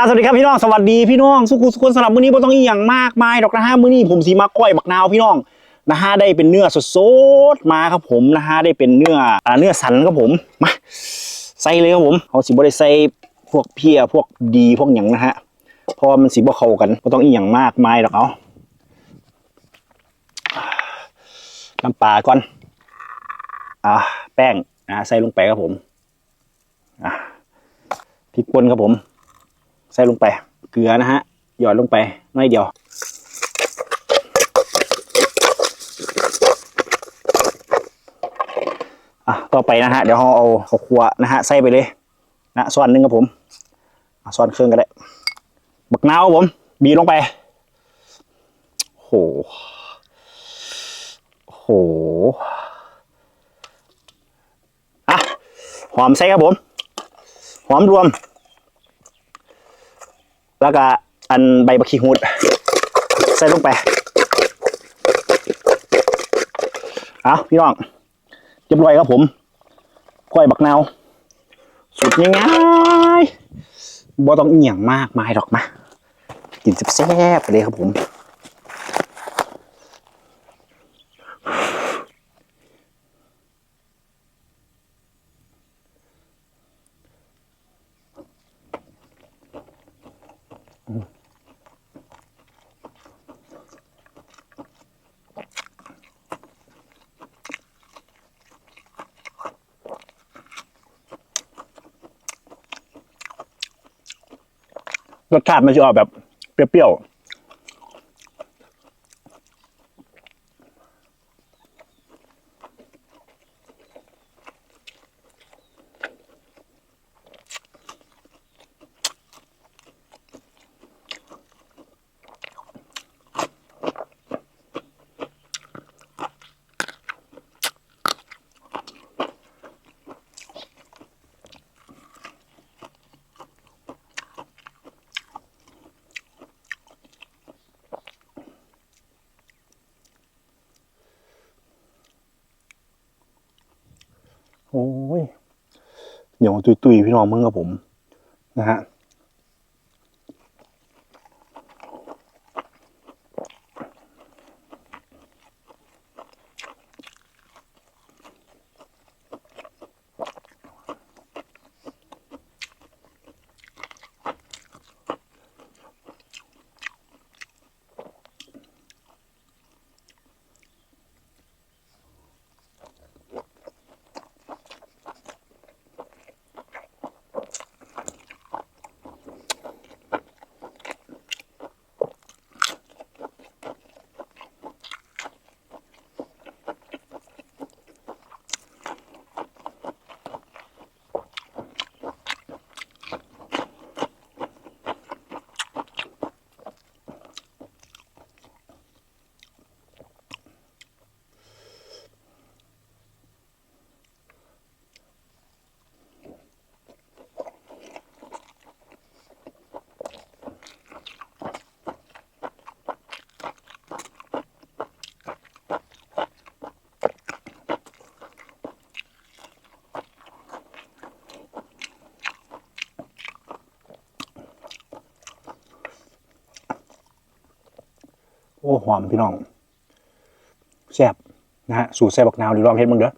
ครับสวัสดีครับพี่น้องสวัสดีพี่น้องสุขุสุขคนสำหรับมื้อนี้บ่ต้องอีหยังมากมายดอกนะฮะมื้อนี้ผมสีมาก้อยบักนาวพี่น้องนะฮะได้เป็นเนื้อสดๆมาครับผมนะฮะได้เป็นเนื้ออ่าเนื้อสันครับผมมาใส่เลยครับผมเขาสิบ่ได้ใส่พวกเพียพวกดีพวกหยังนะฮะเพราะมันสิบ่เข้ากันบ่ต้องอีหยังมากมายดอกเอาน้ำปลาก่อนอ่าแป้งนะใส่ลงไปครับผมอะพริกป่นครับผม ใส่ลงไป เกลือนะฮะ หยอดลงไปน้อยเดียว อะ ต่อไปนะฮะ เดี๋ยวเราเอาข้าวคั่วนะฮะ ใส่ไปเลยนะส่วนหนึ่งครับผมอะส่วนเครื่องก็ได้ บักนาวครับผม บีบลงไป โห โหอะหอมใส่ครับผม หอมรวม แล้วก็อันใบบักขีฮูดใส่ลงไป เอาพี่น้องเรียบร้อยครับผมกล้วยบักนาวสุดง่ายๆบ่ต้องเอียงมากมายดอกมากินแซ่บๆไปเลยครับผม รสชาติมันจะออกแบบเปรี้ยว โอ้ยเหนียวตุยๆพี่น้องมึงกับผม นะฮะ โอ้หอมพี่น้องแซ่บนะฮะสูตรแซ่บบักนาวหรือลองเฮ็ดมึงเด้อ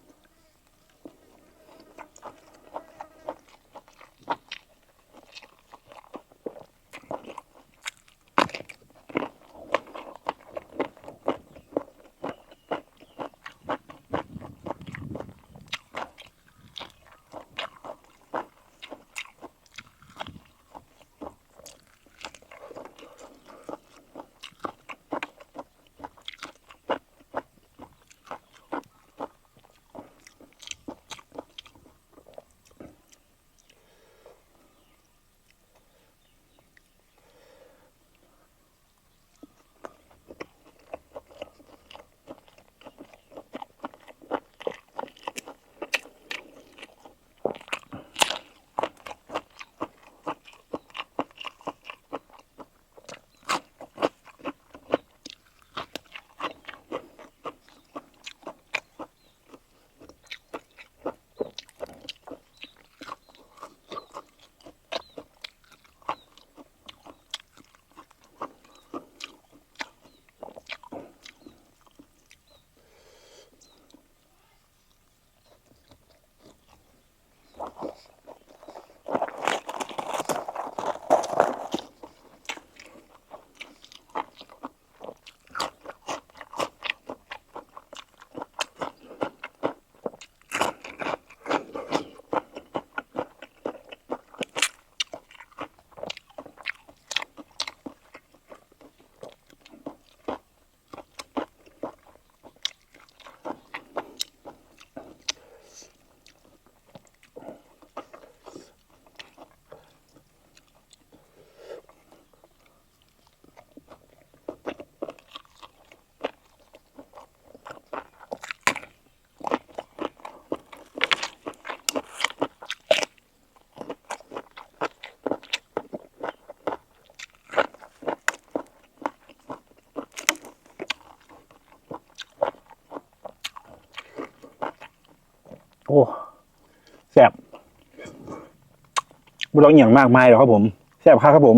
แซ่บไม่ต้องอย่างมากมายหรอกครับผม แซ่บครับครับผม